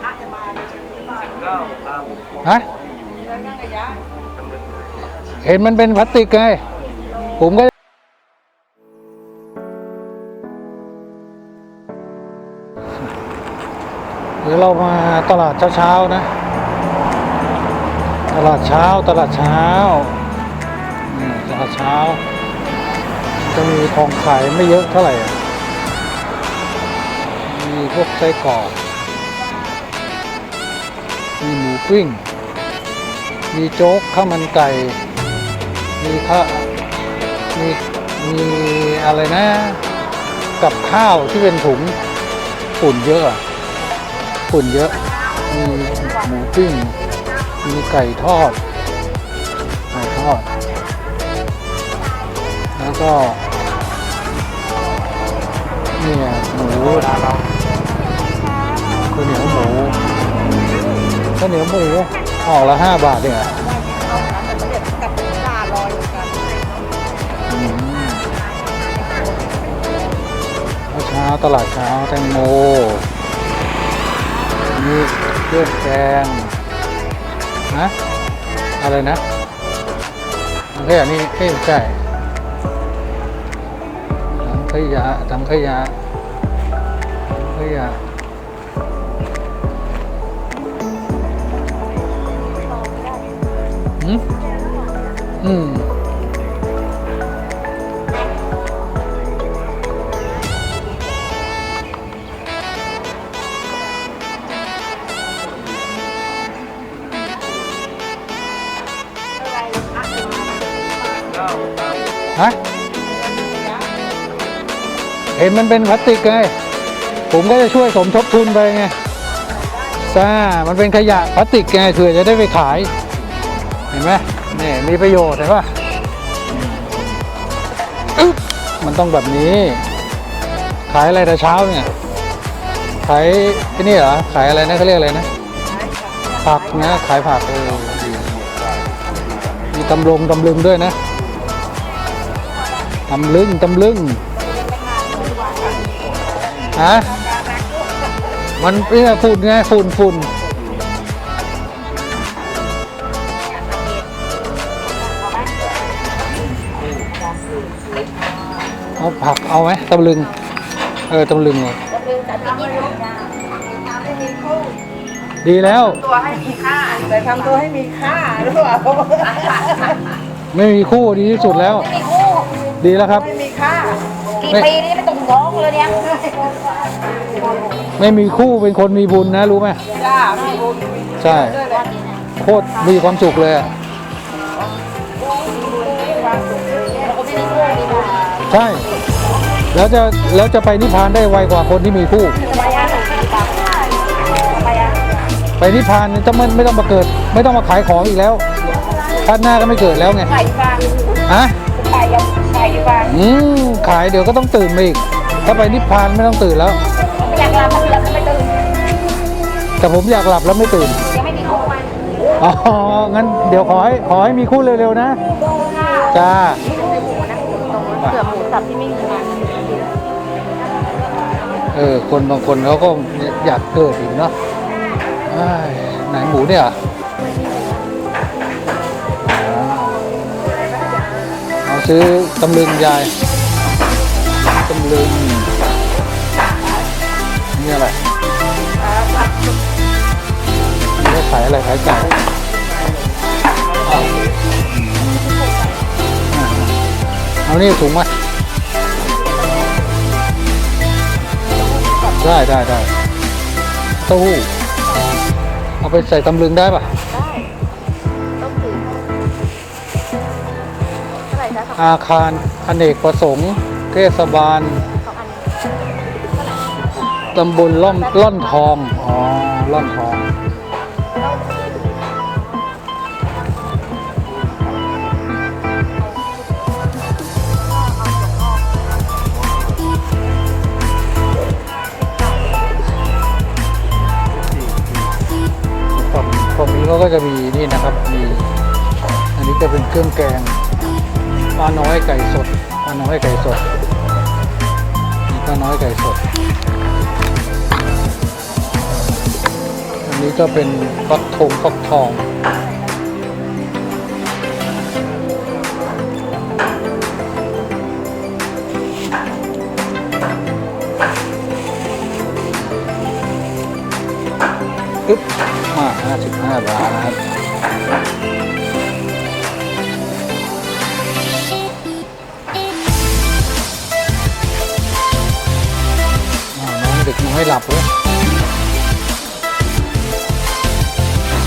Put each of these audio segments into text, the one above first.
พระจะมาในชีวิตบ้านเก้าครับฮะเห็นมันเป็นพลาสติกไง ผมก็เดี๋ยวเรามาตลาดเช้าๆนะ ตลาดเช้าตลาดเช้าตลาดเช้า จะมีของขายไม่เยอะเท่าไหร่มีพวกไส้กรอก มีหมูปิ้งมีโจ๊กข้าวมันไก่ มีข้ามีมีอะไรนะ กับข้าวที่เป็นถุงฝุ่นเยอะอะฝุ่นเยอะ มีหมูปิ้ง มีไก่ทอด ไก่ทอด แล้วก็เนี่ยหมูข้าวเหนียวหมูข้าว เหนียวหมูห่อละห้าบาทเนี่ยกับปลาลอยกันเช้าตลาดเช้าแตงโมมีเครื่องแกงนะอะไรนะถังขยะนี่เอ้ยใช่ถังขยะถังขยะถังขยะ รับฮะเห็นมันเป็นพลาสติกไง ผมก็จะช่วยสมทบทุนไปไงซ่ามันเป็นขยะพลาสติกไงเผื่อจะได้ไปขาย เห็นไหมนี่มีประโยชน์เห็นปะมันต้องแบบนี้ ขายอะไรแต่เช้าเนี่ย ขายไอ้นี่เหรอ ขายอะไรนะเขาเรียกอะไรนะ ผักนะ ขายผักเออมีตำลงตำลึงด้วยนะ ตำลึงตำลึงฮะมันเนี่ยฝุ่นไงฝุ่นฝุ่น เอาผักเอาไหมตำลึง เออตำลึงเลยจะเป็นแต่ที่นี่ไม่มีคู่ดีแล้ว ตัวให้มีค่าแต่ทำตัวให้มีค่าหรือเปล่าไม่มีคู่ดีที่สุดแล้วมีคู่ ดีแล้วครับ ไม่มีค่า กี่ปีนี่ไม่ต้องร้องเลยเนี่ย ไม่มีคู่เป็นคนมีบุญนะรู้ไหมจ้ามีบุญ ใช่ด้วยแหละโคตรมีความสุขเลยอะ ใช่ แล้วจะแล้วจะไปนิพพานได้ไวกว่าคนที่มีคู่ ไปอะไปอะไปนิพพานเนี่ยจะไม่ไม่ต้องมาเกิด ไม่ต้องมาขายของอีกแล้วชาติหน้าก็ไม่เกิดแล้วไงไก่ฟ้าฮะไก่ยังไก่ดีกว่าอืมขายเดี๋ยวก็ต้องตื่นมาอีก ถ้าไปนิพพานไม่ต้องตื่นแล้วไม่อยากลามันแล้วก็ไม่ตื่นแต่ผมอยากหลับแล้วไม่ตื่นยังไม่มีคู่มันอ๋องั้นเดี๋ยวขอให้ขอให้มีคู่เร็วๆนะจ้าเสือหับที่ไม่มีมันเออ คนบางคนเขาก็อยากเกิดอีกเนาะเอ้ยไหนหมูเนี่ยเอาซื้อตำลึงยายตำลึงนี่อะไรนี่ขายอะไรขายไก่อ้าวอ่าเอานี่ถุงไหม ได้ได้ได้เต้าหู้เอาไปใส่ตำลึงได้ปะได้ต้องถือเท่าไหร่จ๊ะสองอาคารอเนกประสงค์ เทศบาลสองอันตำบลล่อมล่อนทอง อ๋อ ล่อนทองฝั่ง เขาก็จะมีนี่นะครับ มีอันนี้จะเป็นเครื่องแกงปลาน้อยไก่สดปลาน้อยไก่สดมีปลาน้อยไก่สด อันี่ก็เป็นฟักทองฟักทองอึ๊บ 55 บาทอ่าน้องเด็กน้อยหลับเลย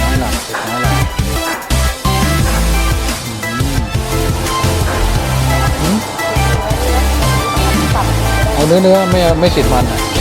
น้อยหลับเด็กน้อยหลับเอาเนื้อเนื้อไม่ไม่ติดมันอะ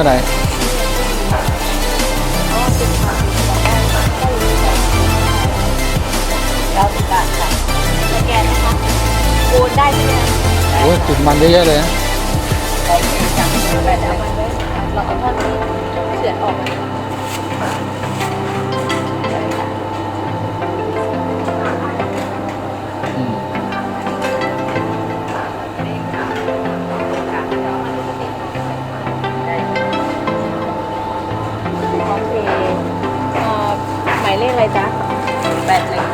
่าไรเราติดบาทค่ะสแกนนะคะโอนได้ใช่ไหมโอ้ยติดมันเยอะแยะเลยนะเราจับไปแล้วมันไว้เราเอาท่อนนี้เสือออกมา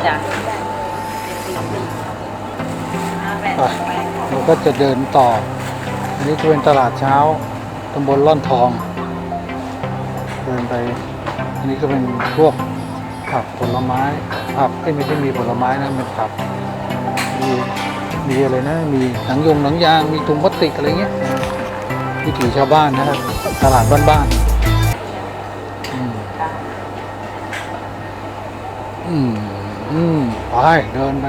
จ้ะไปเราก็จะเดินต่อ อันนี้จะเป็นตลาดเช้าตำบลล่อนทอง เดินไป อันนี้ก็เป็นพวกผักผลไม้ผักเอ้ยไม่ใช่มีผลไม้นะเป็นผักมีมีอะไรนะ มีหนังยงหนังยาง มีถุงพลาสติกอะไรเงี้ยวิถีชาวบ้านนะครับ ตลาดบ้านๆอืมอืม อืม ไปเดินไป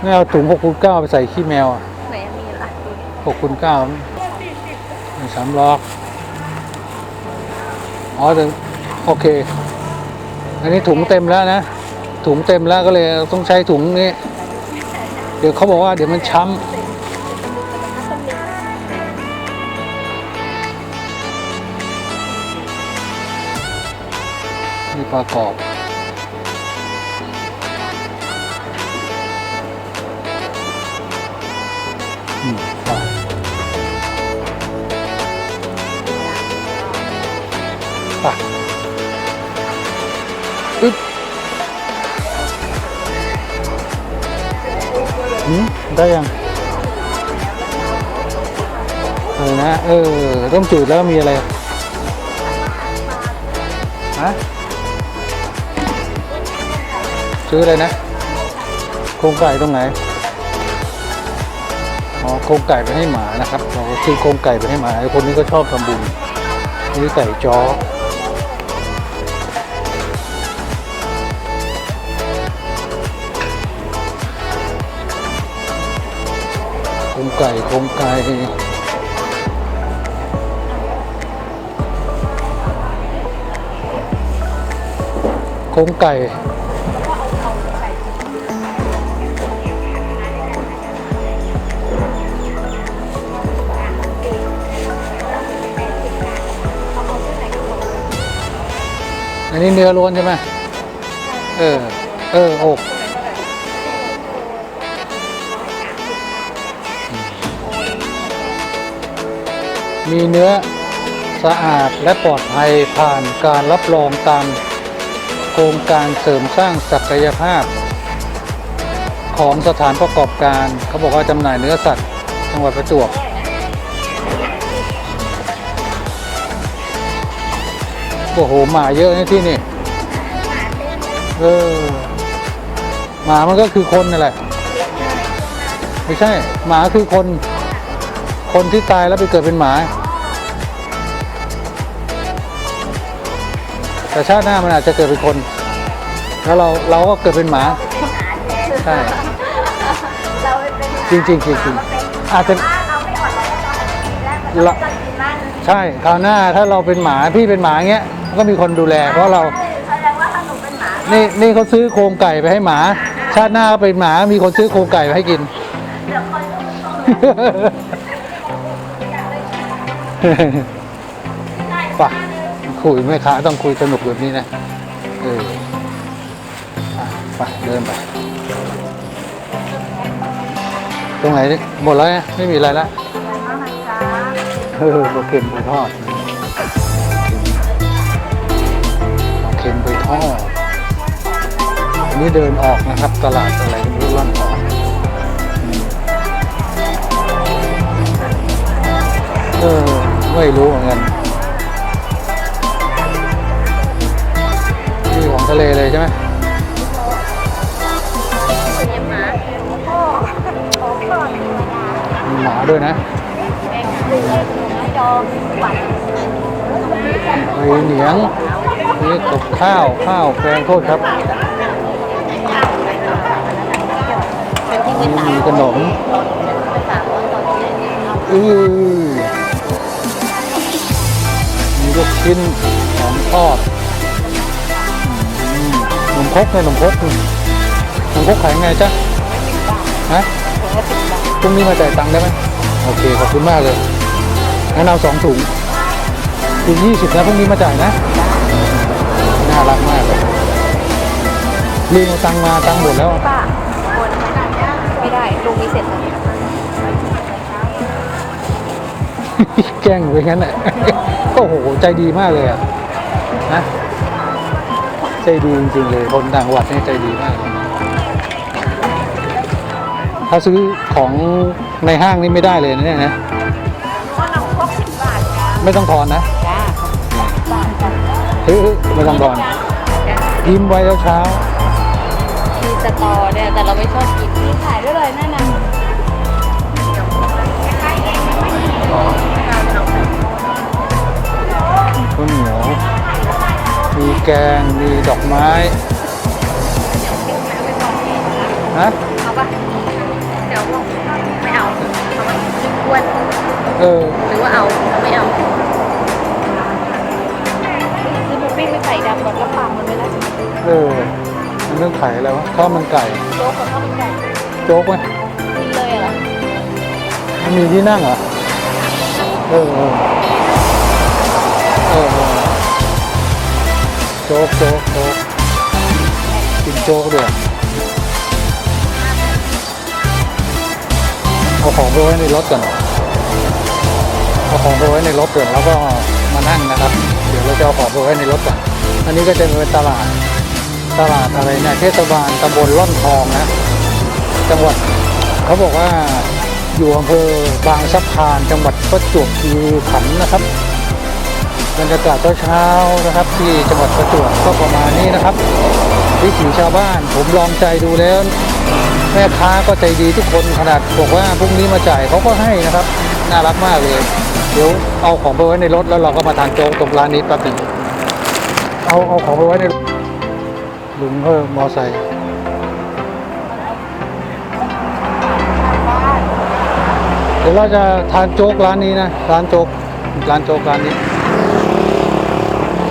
ไม่เอาถุงหกคูณเก้าไปใส่ขี้แมวอะไหนมีอะไรหกคูณเก้าไม่สามล็อกอ๋อเดี๋ยวโอเค อันนี้ถุงเต็มแล้วนะ ถุงเต็มแล้วก็เลยต้องใช้ถุงนี้ เดี๋ยวเขาบอกว่าเดี๋ยวมันช้ำ ปลากรอบอืมไปไปอึ๊บหืมได้ยังเออนะ เออต้มจืดแล้วมีอะไร ฮะ ซื้ออะไรนะโครงไก่ตรงไหนอ๋อโครงไก่ไปให้หมานะครับเราซื้อโครงไก่ไปให้หมาไอ้คนนี้ก็ชอบทำบุญนี่ไก่จ้อโครงไก่โครงไก่โครงไก่ นนี้เนื้อล้วนใช่ไหมเออ เอออกมีเนื้อสะอาดและปลอดภัยผ่านการรับรองตามโครงการเสริมสร้างศักยภาพ ของสถานประกอบการ เขาบอกว่าจำหน่ายเนื้อสัตว์จังหวัดประจวบ โอ้โหหมาเยอะนะที่นี่ เออหมามันก็คือคนนั่นแหละ ไม่ใช่ หมาคือคน คนที่ตายแล้วไปเกิดเป็นหมา แต่ชาติหน้ามันอาจจะเกิดเป็นคน แล้วเราเราก็เกิดเป็นหมา ใช่เราเป็นหมาจริงจริงจริงจริงอาจจะเรา ใช่คราวหน้าถ้าเราเป็นหมาพี่เป็นหมาเงี้ยก็มีคนดูแล เพราะเราแสดงว่าถ้าหนูเป็นหมานี่นี่เขาซื้อโครงไก่ไปให้หมา ชาติหน้าก็เป็นหมามีคนซื้อโครงไก่ไปให้กิน เดี๋ยวคนก็ต้องอยากเลยใช่ป่ะคุยไม่ค้าต้องคุยสนุกแบบนี้นะเอออะไปเดินไป ตรงไหนนี่หมดแล้วนะไม่มีอะไรละมากนะจ๊ะ เออปลาเค็มไปทอดปลาเค็มไปทอดอันนี้เดินออกนะครับ ตลาดอะไรไม่รู้ร่อนทองอืมเออไม่รู้เหมือนกันนี่ของทะเลเลยใช่ไหมเลี้ยงหมาโอ้โหก่อนมีหมาด้วยนะเนื้อยอ มหวานมีเหนียงนี่กับข้าวข้าวแกงโทษครับมีไม่ตามีมขนมไม่ตามว่าตอนนี้อือมีลูกชิ้นของทอดขนมครกเนี่ยขนมครกนี่ขนมครกขายไงจ๊ะฮะพรุ่งนี้มาจ่ายตังค์ได้ไหมโอเค ขอบคุณมากเลย งั้นเอาสองถุงถุงยี่สิบนะพรุ่งนี้มาจ่ายนะ น่ารักมากเลยลืมเอาตังค์มาตังค์หมดแล้ว ป้าคนไม่ได้ลุงมีเสร็จแล้วแกล้งไปงั้นแหละ โอ้โห ใจดีมากเลยอะนะใจดีจริงๆเลยคนต่างจังหวัดนี่ใจดีมากเลยถ้าซื้อของในห้างนี่ไม่ได้เลยนะเนี่ยนะ ไม่ต้องทอนนะจ้าเฮ้ยไม่ต้องทอนยิ้มไว้แล้วเช้ามีสตอเนี่ยแต่เราไม่ชอบกินมีขายด้วยเลยนั่นน่ะข้าวเหนียว มีแกง มีดอกไม้ ฮะ เอาปะ เดี๋ยวบอกไม่เอาเอาไหมอ้วนเออ หรือว่าเอาไม่เอาซื้อหมูปิ้งไม่ใส่ดำก่อนแล้วปากมันไม่ได้เออมันเรื่องไข่อะไรวะข้าวมันไก่โจ๊กกับข้าวมันไก่โจ๊กไหมกินเลยเหรอมันมีที่นั่งเหรอเออเออเออเออโจ๊กโจ๊กโจ๊กกินโจ๊กด้วย เอาของไปไว้ในรถก่อนเอาของไปไว้ในรถก่อนแล้วก็มานั่งนะครับ เดี๋ยวเราจะเอาของไปไว้ในรถก่อนอันนี้ก็จะเป็นตลาดตลาดอะไรเนี่ยเทศบาลตำบลร่อนทองนะจังหวัดเขาบอกว่าอยู่อำเภอบางสะพานจังหวัดประจวบคีรีขันธ์นะครับบรรยากาศเช้าๆนะครับ ที่จังหวัดประจวบก็ประมาณนี้นะครับ วิถีชาวบ้านผมลองใจดูแล้ว แม่ค้าก็ใจดีทุกคนขนาดบอกว่าพรุ่งนี้มาจ่ายเขาก็ให้นะครับ น่ารักมากเลย เดี๋ยวเอาของไปไว้ในรถแล้วเราก็มาทานโจ๊กตรงร้านนี้แป๊บนึงเอาเอาของไปไว้ในลุงเพิ่มมอไซค์เดี๋ยวเราจะทานโจ๊กร้านนี้นะร้านโจ๊กร้านโจ๊กร้านนี้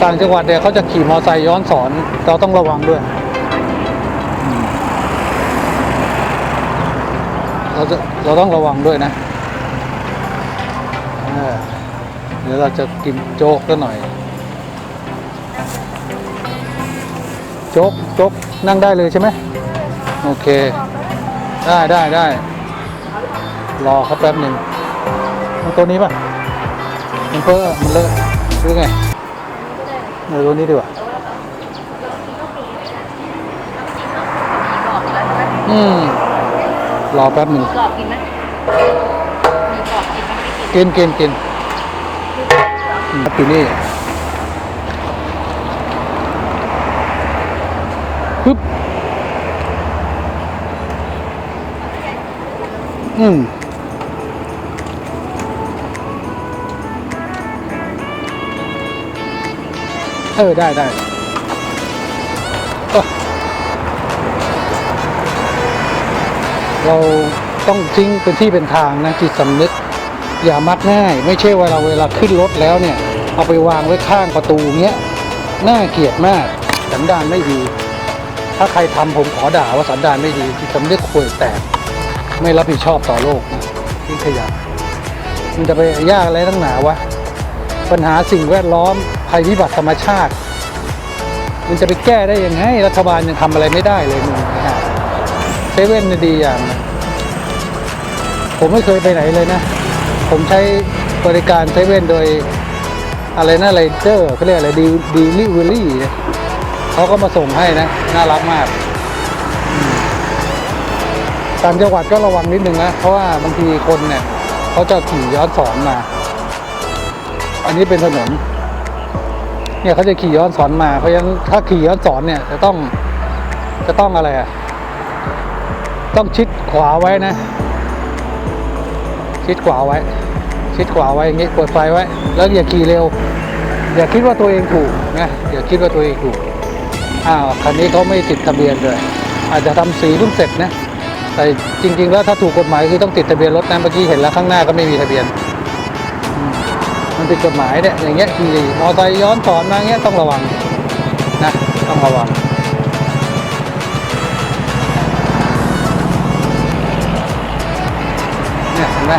ต่างจังหวัดเนี่ยเขาจะขี่มอไซค์ย้อนสอนเราต้องระวังด้วยอืม เราจะเราต้องระวังด้วยนะเดี๋ยวเราจะกินโจ๊กกันหน่อย โจ๊กโจ๊กนั่งได้เลยใช่ไหมโอเค ได้ได้ได้รอครับแป๊บหนึ่งเอาตัวนี้ป่ะมันเพ้อมันเลอะหรือไงเอาตัวนี้ดีกว่าอืม รอแป๊บหนึ่งกรอบกินไหมมีกรอบกินไหมไม่กินกินกินกินอืมปีนี่ปึ๊บอืมเออ ได้ได้ เราต้องทิ้งเป็นที่เป็นทางนะจิตสำนึก อย่ามักง่าย ไม่ใช่ว่าเราเวลาขึ้นรถแล้วเนี่ย เอาไปวางไว้ข้างประตูเงี้ยน่าเกลียดมากสันดานไม่ดี ถ้าใครทำผมขอด่าว่าสันดานไม่ดีจิตสำนึกข่วยแตกไม่รับผิดชอบต่อโลกนะทิ้งขยะมันจะไปยากอะไรตั้งหนาวะปัญหาสิ่งแวดล้อมภัยพิบัติธรรมชาติ มันจะไปแก้ได้ยังไงรัฐบาลยังทำอะไรไม่ได้เลยมึงนะฮะ ซเว่นดีอย่างนะผมไม่เคยไปไหนเลยนะ ผมใช้บริการเซเว่นโดยอะไรนะไรเดอร์เขาเรียกอะไรดีดีลิเวอรี่เขาก็มาส่งให้นะ น่ารักมากต่างจังหวัดก็ระวังนิดนึงนะ เพราะว่าบางทีคนเนี่ยเขาจะขี่ย้อนสอนมา อันนี้เป็นถนน เนี่ยเขาจะขี่ย้อนสอนมา เพราะฉะนั้นถ้าขี่ย้อนสอนเนี่ยจะต้องจะต้องอะไรอะ ต้องชิดขวาไว้นะ ชิดขวาไว้ ชิดขวาไว้อย่างงี้เปิดไฟไว้ แล้วอย่าขี่เร็ว อย่าคิดว่าตัวเองถูกนะอย่าคิดว่าตัวเองถูกอ้าวคันนี้เขาไม่ติดทะเบียนเลยอาจจะทำสีเพิ่งเสร็จนะแต่จริง ๆ แล้วถ้าถูกกฎหมายคือต้องติดทะเบียนรถนะเมื่อกี้เห็นแล้วข้างหน้าก็ไม่มีทะเบียนมมันผิดกฎหมายเนี่ยอย่างเงี้ยขี่มอเตอร์ไซค์ย้อนสอนมาเงี้ยต้องระวังนะต้องระวัง ไหม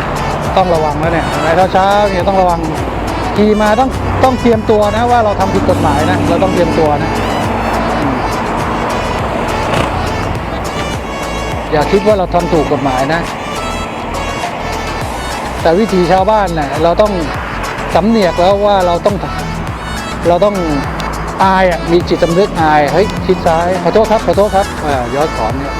ต้องระวังแล้วเนี่ยเห็นไหมเช้าๆเนี่ยต้องระวังขี่มาต้องต้องเตรียมตัวนะว่าเราทำผิดกฎหมายนะเราต้องเตรียมตัวนะอย่าคิดว่าเราทำถูกกฎหมายนะ แต่วิถีชาวบ้านเน่ะเราต้องสำเนียกแล้วว่าเราต้องเราต้องอายอะมีจิตสำนึกอายเฮ้ยชิดซ้ายขอโทษครับขอโทษครับอ่าย้อนสอนเนี่ย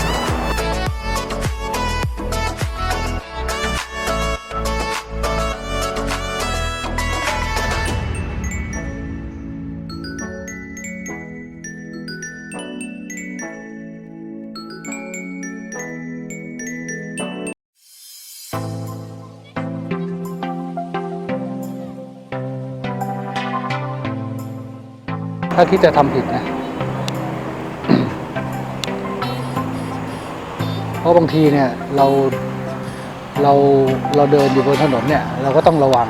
ถ้าคิดจะทำผิดนะ เพราะบางทีเนี่ยเราเราเราเดินอยู่บนถนนเนี่ย เราก็ต้องระวัง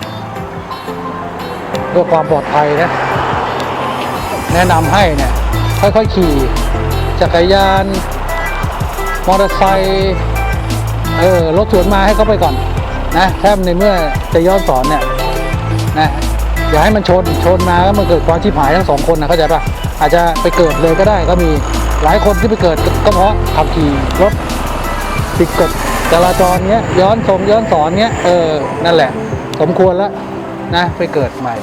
เพื่อความปลอดภัยนะ แนะนำให้เนี่ย ค่อยๆขี่จักรยาน มอเตอร์ไซค์เออรถสวนมาให้เขาไปก่อนนะถ้าในเมื่อจะย้อนสอนเนี่ย อย่าให้มันชนชนมาแล้วมันเกิดความชิบหายทั้งสองคนนะเข้าใจปะอาจจะไปเกิดเลยก็ได้ก็มีหลายคนที่ไปเกิดก็เพราะขับขี่รถผิดกฎจราจรเงี้ยย้อนสงย้อนสอนเงี้ยเออนั่นแหละ สมควรแล้วนะไปเกิดใหม่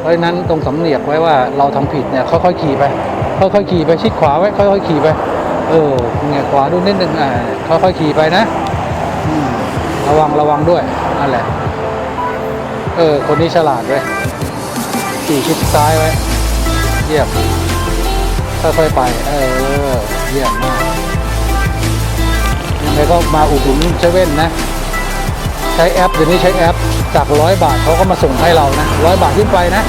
เพราะฉะนั้นตรงสำเนียกไว้ว่าเราทำผิดเนี่ยค่อยๆขี่ไปค่อยๆขี่ไปชิดขวาไว้ค่อยๆขี่ไปเออเงียขวาดูนิดนึงอ่าค่อยๆขี่ไปนะระวังระวังด้วยนั่นแหละ เออ คนนี้ฉลาดเว้ยขี่ชิดซ้ายไว้ เยี่ยมค่อยๆไป เออ เยี่ยมมากยังไงก็มาอุดหนุนเซเว่นนะ ใช้แอปเดี๋ยวนี้ใช้แอป จากร้อยบาทเขาก็มาส่งให้เรานะร้อยบาทขึ้นไปนะ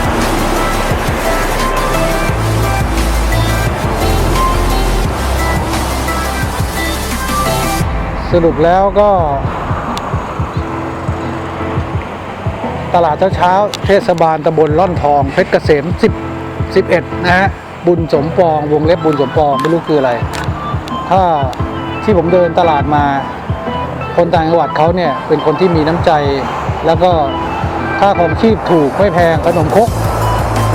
สรุปแล้วก็ ตลาดเช้าเทศบาลตำบลล่อนทอง เพชรเกษม10 11 นะฮะ บุญสมปอง วงเล็บบุญสมปอง ไม่รู้คืออะไร ถ้าที่ผมเดินตลาดมา คนต่างจังหวัดเขาเนี่ย เป็นคนที่มีน้ำใจ แล้วก็ค่าของชีพถูกไม่แพงขนมคก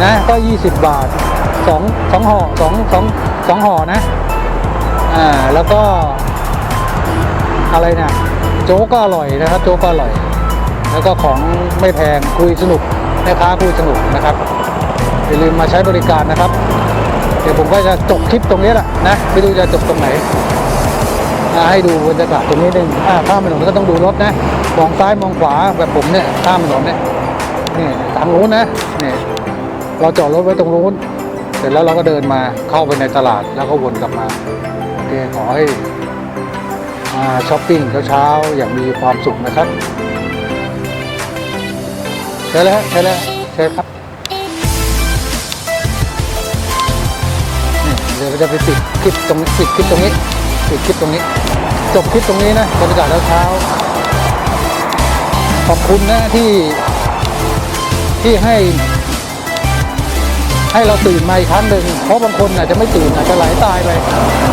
นะ ก็ 20 บาทสองสองห่อสองสองสองห่อนะ อ่า แล้วก็อะไรเนี่ยโจ๊กก็อร่อยนะครับ โจ๊กก็อร่อย แล้วก็ของไม่แพงคุยสนุกแม่ค้าคุยสนุกนะครับอย่าลืมมาใช้บริการนะครับ เดี๋ยวผมก็จะจบคลิปตรงนี้แหละนะไม่รู้จะจบตรงไหนให้ดูบรรยากาศตรงนี้หนึ่งอ่าข้ามถนนก็ต้องดูรถนะมองซ้ายมองขวาแบบผมเนี่ยข้ามถนนเนี่ยนี่ทางนู้นนะนี่เราจอดรถไว้ตรงนู้น เสร็จแล้วเราก็เดินมาเข้าไปในตลาดแล้วก็วนกลับมาโอเคขอให้ช้อปปิ้งเช้าๆอย่างมีความสุขนะครับ ใช่แล้วใช่แล้วใช่ครับเดี๋ยวเราจะไปติดคลิปตรงนี้ติดคลิปตรงนี้ติดคลิปตรงนี้ จบคลิปตรงนี้นะบรรยากาศเช้าขอบคุณนะที่ที่ให้ ให้เราตื่นมาอีกครั้งหนึ่งเพราะบางคนอาจจะไม่ตื่นอาจจะไหลตายไป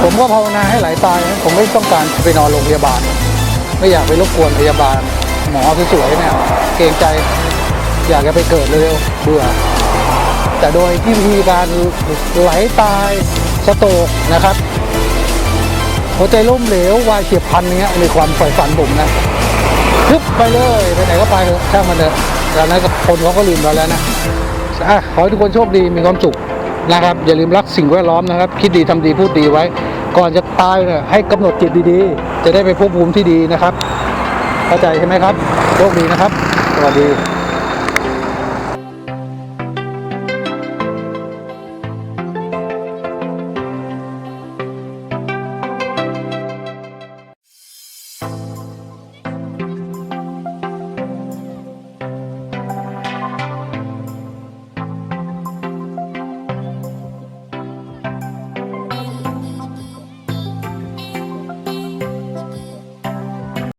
ผมก็ภาวนาให้ไหลตายนะผมไม่ต้องการไปนอนโรงพยาบาล ไม่อยากไปรบกวนพยาบาล หมอสวยๆเนี่ยเกรงใจ อยากจะไปเกิดเร็วๆเบื่อแต่โดยที่วิธีการไหลตายสโตกนะครับหัวใจล้มเหลววายเฉียบพันเนี้ยในความฝ่ายฝันผมนะทึบไปเลยไปไหนก็ไปเถอะช่างมันเถอะจากนั้นก็คนเขาก็ลืมเราแล้วนะอะขอให้ทุกคนโชคดีมีความสุขนะครับ อย่าลืมรักสิ่งแวดล้อมนะครับ คิดดีทำดีพูดดีไว้ ก่อนจะตายเนี่ยให้กำหนดจิตดีๆ จะได้ไปภพภูมิที่ดีนะครับ เข้าใจใช่ไหมครับโชคดีนะครับ สวัสดี